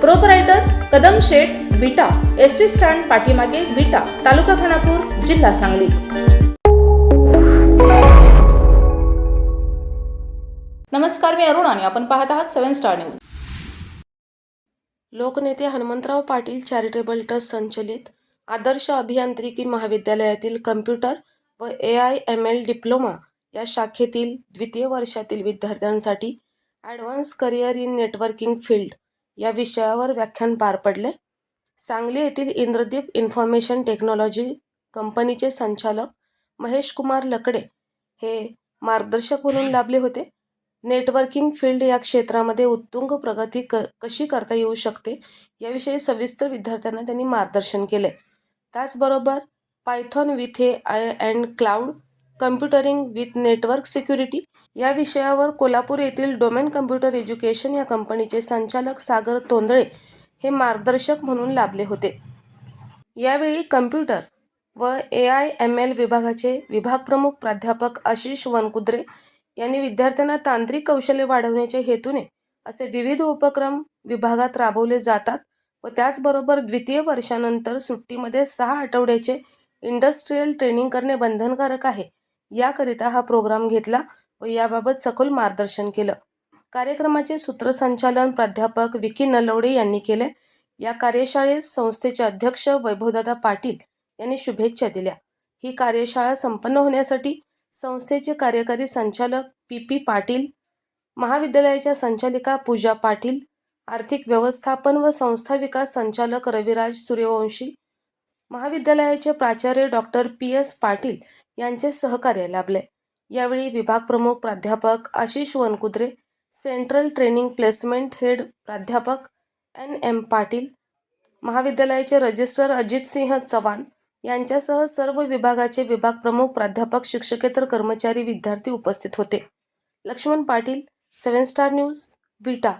proprietor Kadam Sheth Vita S T stand पाठीमागे विटा तालुका खानापूर जिल्हा सांगली नमस्कार मी अरुण आणि आपण पाहत आहात सेव्हन स्टार न्यूज लोकनेते हनुमंतराव पाटील चॅरिटेबल ट्रस्ट संचलित आदर्श अभियांत्रिकी महाविद्यालयातील कम्प्युटर व A I M L diploma या शाखेतील द्वितीय वर्षातील विद्यार्थ्यांसाठी advance career in networking field या विषयावर व्याख्यान पार पडले. सांगली येथील इंद्रदीप इन्फॉर्मेशन टेक्नॉलॉजी कंपनीचे संचालक महेश कुमार लकडे हे मार्गदर्शक म्हणून लाभले होते. नेटवर्किंग फील्ड या क्षेत्रामध्ये उत्तुंग प्रगती क कशी करता येऊ शकते याविषयी सविस्तर विद्यार्थ्यांना त्यांनी मार्गदर्शन केले. त्याचबरोबर Python with A I and cloud computing with network security या विषयावर कोल्हापूर येथील डोमेन कम्प्युटर एज्युकेशन या कंपनीचे संचालक सागर तोंदळे हे मार्गदर्शक म्हणून लाभले होते. यावेळी कम्प्युटर व ए आय एम एल विभागाचे विभाग प्रमुख प्राध्यापक आशिष वनकुद्रे यांनी विद्यार्थ्यांना तांत्रिक कौशल्य वाढवण्याच्या हेतूने असे विविध उपक्रम विभागात राबवले जातात व त्याचबरोबर द्वितीय वर्षानंतर सुट्टीमध्ये सहा आठवड्याचे इंडस्ट्रीयल ट्रेनिंग करणे बंधनकारक आहे. याकरिता हा प्रोग्राम घेतला व याबाबत सखोल मार्गदर्शन केलं. कार्यक्रमाचे सूत्रसंचालन प्राध्यापक विकी नलवडे यांनी केले. या कार्यशाळेस संस्थेचे अध्यक्ष वैभवदादा पाटील यांनी शुभेच्छा दिल्या. ही कार्यशाळा संपन्न होण्यासाठी संस्थेचे कार्यकारी संचालक पी पी पाटील महाविद्यालयाच्या संचालिका पूजा पाटील आर्थिक व्यवस्थापन व संस्था विकास संचालक रविराज सूर्यवंशी महाविद्यालयाचे प्राचार्य डॉक्टर पी एस पाटील यांचे सहकार्य लाभले. यावेळी विभाग प्रमुख प्राध्यापक Ashish Vankudre central training placement head प्राध्यापक एन एम पाटील महाविद्यालयाचे रजिस्ट्रार अजित सिंह चव्हाण यांच्यासह सर्व विभागाचे विभाग प्रमुख प्राध्यापक शिक्षकेतर कर्मचारी विद्यार्थी उपस्थित होते. Laxman Patil seven star news Vita.